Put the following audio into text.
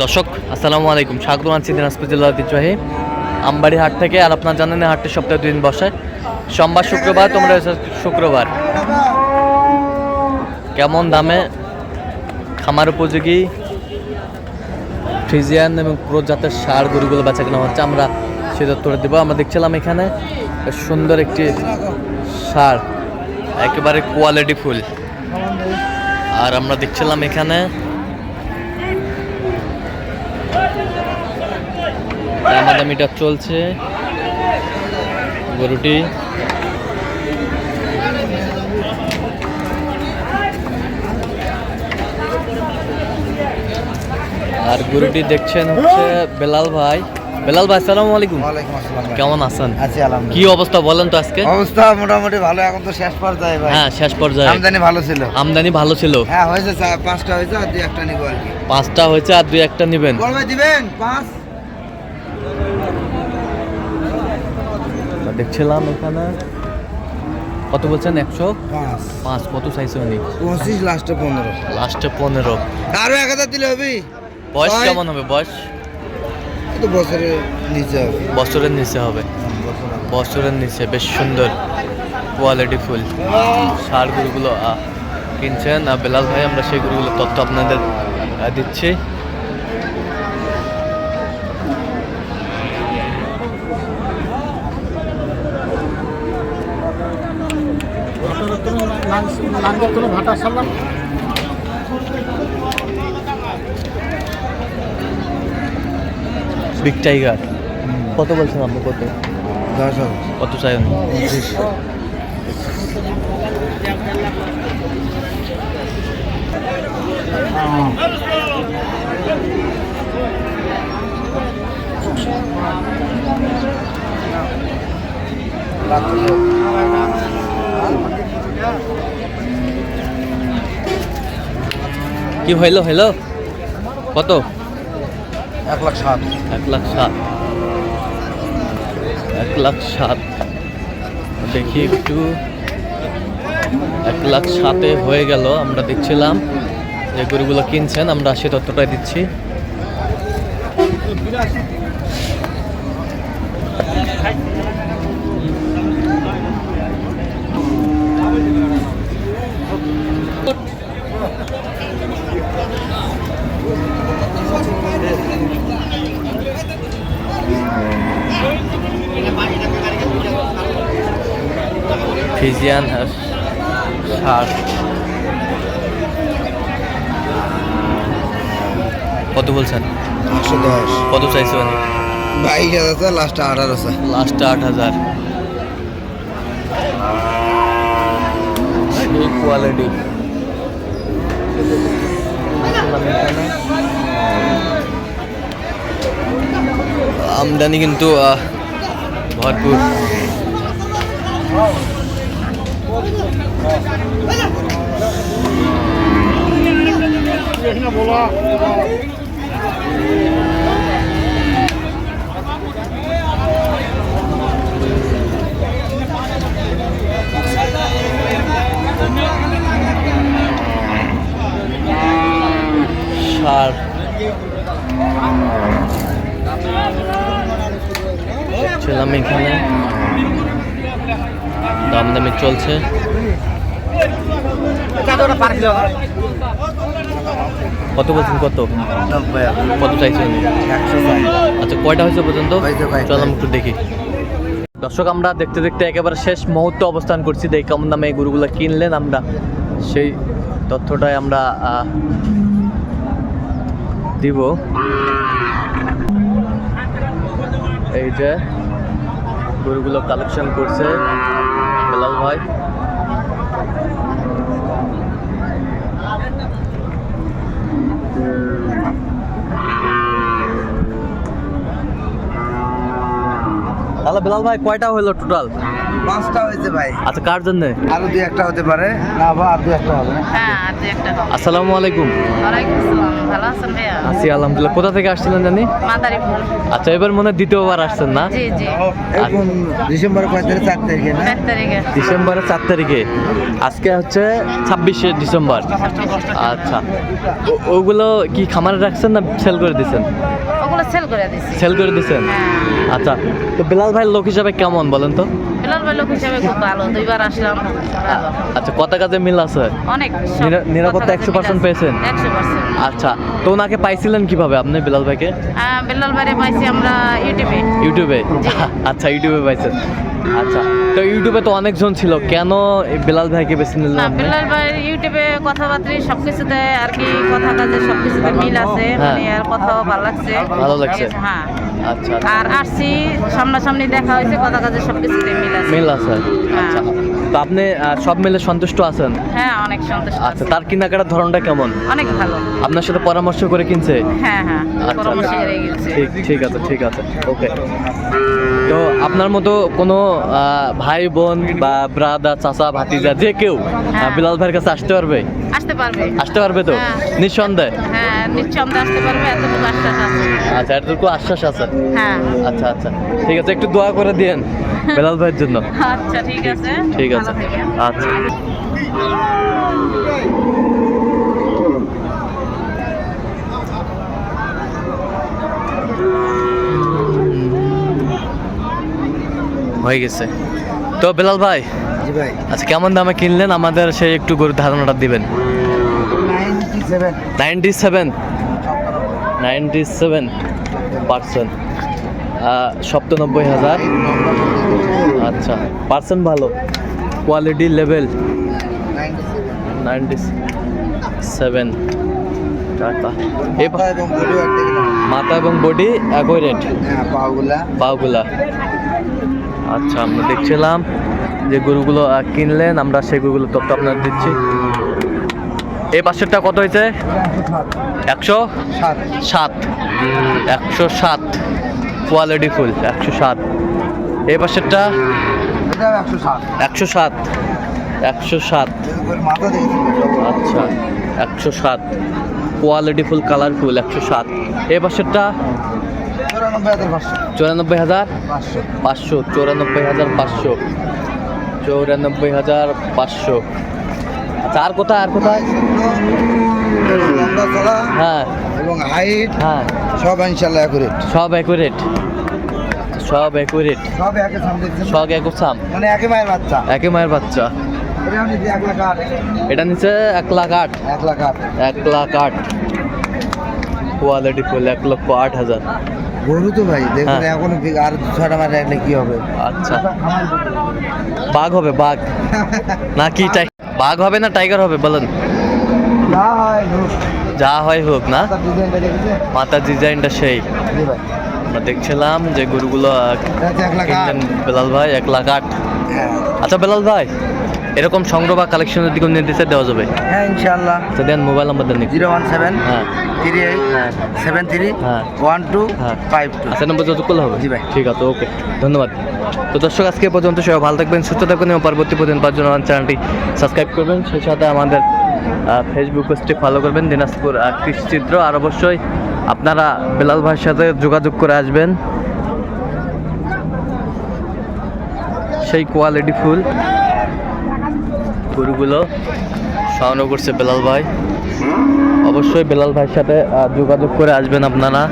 দর্শক, আসসালামু আলাইকুম। স্বাগত আছি দিনাজপুর জেলার ঐতিহ্যবাহী আমবাড়ি হাট থেকে আর আপনার জানেন হাটটি সপ্তাহে দুই দিন বসায় সোমবার, শুক্রবার, তোমরা শুক্রবার। কেমন দামে খামার উপযোগী? ফ্রিজিয়ান এবং পুরো জাতের সার গরুগুলো বেচা কেনা হচ্ছে। আমরা সে তথ্যটা দেবো। আমরা দেখছিলাম এখানে সুন্দর একটি সার, একেবারে কোয়ালিটি ফুল। আর আমরা দেখছিলাম এখানে দামাদামিটা চলছে। গরুটি। আর গরুটি দেখছেন হচ্ছে বেলাল ভাই। বেলাল ভাই আসসালামু আলাইকুম। কেমন আছেন? আছি কি অবস্থা বলেন তো আজকে? অবস্থা মোটামুটি ভালো এখন তো শেষ পর্যায়ে ভাই। হ্যাঁ শেষ পর্যায়ে। আমদানি ভালো ছিল। আমদানি ভালো ছিল। হ্যাঁ হয়েছে পাঁচটা হয়েছে আর দুই একটা নিবো আর কি। পাঁচটা হয়েছে আর দুই একটা নেবেন। দিবেন? পাঁচ? দেখছিলাম এখানে। কত বলছেন? একশো? পাঁচ। কত চাইছে উনি? পঁচিশ লাস্টে পনেরো। লাস্টে পনেরো। আরও এক হাজার দিলে হবে। বয়স কেমন হবে? বয়স? তো বছরে নিচে হবে। বছরের নিচে হবে। বছরের নিচে বেশ সুন্দর। Quality full. সার গরুগুলো কিনছেন। আর বেলাল ভাই আমরা সেই গরুগুলো তথ্য আপনাদের আহ, দিচ্ছি বিগ টাইগার কত বলছেন আপনি কত? দশ কত চাই উনি? পঁচিশ কি হইল হইল? কত? এক লাখ সাত। এক লাখ সাত। এক লাখ সাত। দেখি একটু। এক লাখ সাতে হয়ে গেল আমরা দেখছিলাম যে গরুগুলো কিনছেন আমরা সে তথ্যটাই দিচ্ছি। ফিজিয়ান আর সার। কত বলছেন? একশো দশ। কত চাইছে উনি? বাইশ হাজার লাস্টে আঠারো আছে। লাস্টে আট হাজার। কোয়ালিটি আমদানি কিন্তু ভরপুর। সার এখানে। দাম দামি চলছে কত বলছেন কত? কত চাইছেন? আচ্ছা কয়টা হয়েছে পর্যন্ত? চল আমি একটু দেখি। দর্শক আমরা দেখতে দেখতে একেবারে শেষ মুহূর্তে অবস্থান করছি। দেখি কেমন দামে এই গরুগুলো কিনলেন আমরা। সেই তথ্যটাই আমরা দিব। এই যে গরুগুলো কালেকশন করছে বেলাল ভাই। তাহলে বেলাল ভাই কয়টা হলো টোটাল পাঁচটা হয়েছে ভাই। আচ্ছা কার জন্য? আরও দুই একটা হতে পারে। না বা আর দুই একটা হবে হ্যাঁ আর একটা হবে। আসসালামু আলাইকুম। ওয়ালাইকুম আসসালাম। ভালো আছেন ভাইয়া? আছি আলহামদুলিল্লাহ। কোথা থেকে আসছিলেন জানি? মাদারীপুর। আচ্ছা এবার মনে হয় দ্বিতীয়বার আসছেন না? জি জি। এখন ডিসেম্বর কয় তারিখ? চার তারিখে না? চার তারিখে। ডিসেম্বরের চার তারিখে। আজকে হচ্ছে ছাব্বিশে ডিসেম্বর। আচ্ছা। ওগুলো কি খামারে রাখছেন না সেল করে দিছেন ওগুলো সেল করে দিছি। সেল করে দিছেন? হ্যাঁ। আচ্ছা তো বিলাল ভাই লোক হিসাবে কেমন বলেন তো? বিলাল ভাই লোক হিসাবে খুব ভালো দুইবার আসলাম আচ্ছা কত কাজে মিল আছে? অনেক নিরাপত্তা 100% পেয়েছেন? একশো পার্সেন্ট আচ্ছা তো ওনাকে পাইছিলেন কীভাবে আপনি বিলাল ভাইকে? বিলাল ভাইরে পাইছি আমরা ইউটিউবে। ইউটিউবে? আচ্ছা ইউটিউবে পাইছেন। আচ্ছা তো ইউটিউবে তো অনেকজন ছিল কেন বেলাল ভাইকে বেছে নিলেন না বেলাল ভাইয়ের ইউটিউবে কথাবার্তা সব কিছুতে আর কি কথা কাজে সব কিছুতে মিল আছে হ্যাঁ। মানে আর কথাও ভালো লাগছে ভালো লাগছে। হ্যাঁ আচ্ছা আর আসছি সামনাসামনি দেখা হয়েছে কথা কাজে সব কিছুতে মিল আছে। মিল আছে। আচ্ছা তো আপনি সব মিলে সন্তুষ্ট আছেন? হ্যাঁ অনেক সন্তুষ্ট আচ্ছা তার কেনাকাটার ধরনটা কেমন? অনেক ভালো। আপনার সাথে পরামর্শ করে কিনছে? হ্যাঁ হ্যাঁ আচ্ছা পরামর্শ করে গেছে ঠিক ঠিক আছে ঠিক আছে। ওকে। তো আপনার মতো কোনো ভাই বোন বা ব্রাদা চাচা ভাতিজা যে কেউ হ্যাঁ। বিলাল ভাইয়ের কাছে আসতে পারবে? আসতে পারবে। আসতে পারবে তো? হ্যাঁ। নিঃসন্দেহে? হ্যাঁ নিঃসন্দেহে আসতে পারবে এতটুকু আশ্বাস আছে। আচ্ছা এতটুকু আশ্বাস আছে। হ্যাঁ। আচ্ছা আচ্ছা। ঠিক আছে একটু দোয়া করে দিয়েন বেলাল ভাইয়ের জন্য। আচ্ছা ঠিক আছে। ঠিক আছে। আচ্ছা। হয়ে গেছে। তো বেলাল ভাই ভাই। আচ্ছা কেমন দামে কিনলেন? আমাদের সেই একটু গরুর ধারণাটা দিবেন। Ninety seven. Ninety seven. Ninety seven. Percent. সপ্তানব্বই হাজার। আচ্ছা পার্সেন্ট ভালো। Quality level? সেভেন। মাথা এবং বডি একই রেট? পাগুলা আচ্ছা আমরা দেখছিলাম যে গরুগুলো কিনলেন, আমরা সেই গরুগুলো তথ্য আপনার দিচ্ছি। এই পাশেরটা কত হয়েছে? একশো? সাত। একশো সাত। কোয়ালিটি ফুল একশো সাত। এই পাশেরটা একশো সাত। একশো সাত। আচ্ছা একশো সাত। কোয়ালিটি ফুল কালারফুল একশো সাত। এই পাশেরটা চুরানব্বই হাজার পাঁচশো চুরানব্বই হাজার পাঁচশো। চৌরানব্বই হাজার পাঁচশো। আচ্ছা আর কোথায় আর কোথায়? হ্যাঁ। এবং হাইট হ্যাঁ। সব ইনশাল্লাহ অ্যাকুরেট সব অ্যাকুরেট সব অ্যাকুরেট সব একে সামনে সব এক সাম। মানে একে মায়ের বাচ্চা। একে মায়ের বাচ্চা। এটা দিই এক লাখ আট। নিচে এক লাখ আট। এক লাখ আট। এক লাখ আট। কোয়ালিটি ফুল এক লক্ষ আট হাজার। গরু তো ভাই দেখুন হ্যাঁ। এখন আর ছটা রাখলে কি হবে? আচ্ছা। বাঘ হবে বাঘ। না কি টাই বাঘ হবে না টাইগার হবে বলেন। যা হয় হোক। যা হয় হোক না? মাতার ডিজাইনটা দেখেছে? মাথার ডিজাইনটা সেই। আমরা দেখছিলাম যে গরুগুলো বেলাল ভাই এক লাখ আট। হ্যাঁ। আচ্ছা বেলাল ভাই এরকম সংগ্রহ বা কালেকশন কালেকশনের দিকে নির্দেশে দেওয়া যাবে। হ্যাঁ ইনশাল্লাহ আচ্ছা দেন মোবাইল নাম্বার দেন জিরো ওয়ান সেভেন হ্যাঁ। থ্রি এইট হ্যাঁ সেভেন থ্রি হ্যাঁ। One two. Five two. আচ্ছা নম্বর যত করলে হবে? জি ভাই। ঠিক আছে ওকে ধন্যবাদ। তো দর্শক আজকে পর্যন্ত সবাই ভালো থাকবেন সুস্থ থাকবেন এবং পরবর্তী পর্যন্ত পাওয়ার জন্য আমার চ্যানেলটি সাবস্ক্রাইব করবেন। সেই সাথে আমাদের ফেসবুক পেজটি ফলো করবেন দিনাজপুর কৃষিচিত্র। আর অবশ্যই আপনারা বেলাল ভাইয়ের সাথে যোগাযোগ করে আসবেন। সেই কোয়ালিটি ফুল। গরুগুলো সাহানো করছে বেলাল ভাই। অবশ্যই বেলাল ভাইয়ের সাথে যোগাযোগ করে আসবেন আপনারা।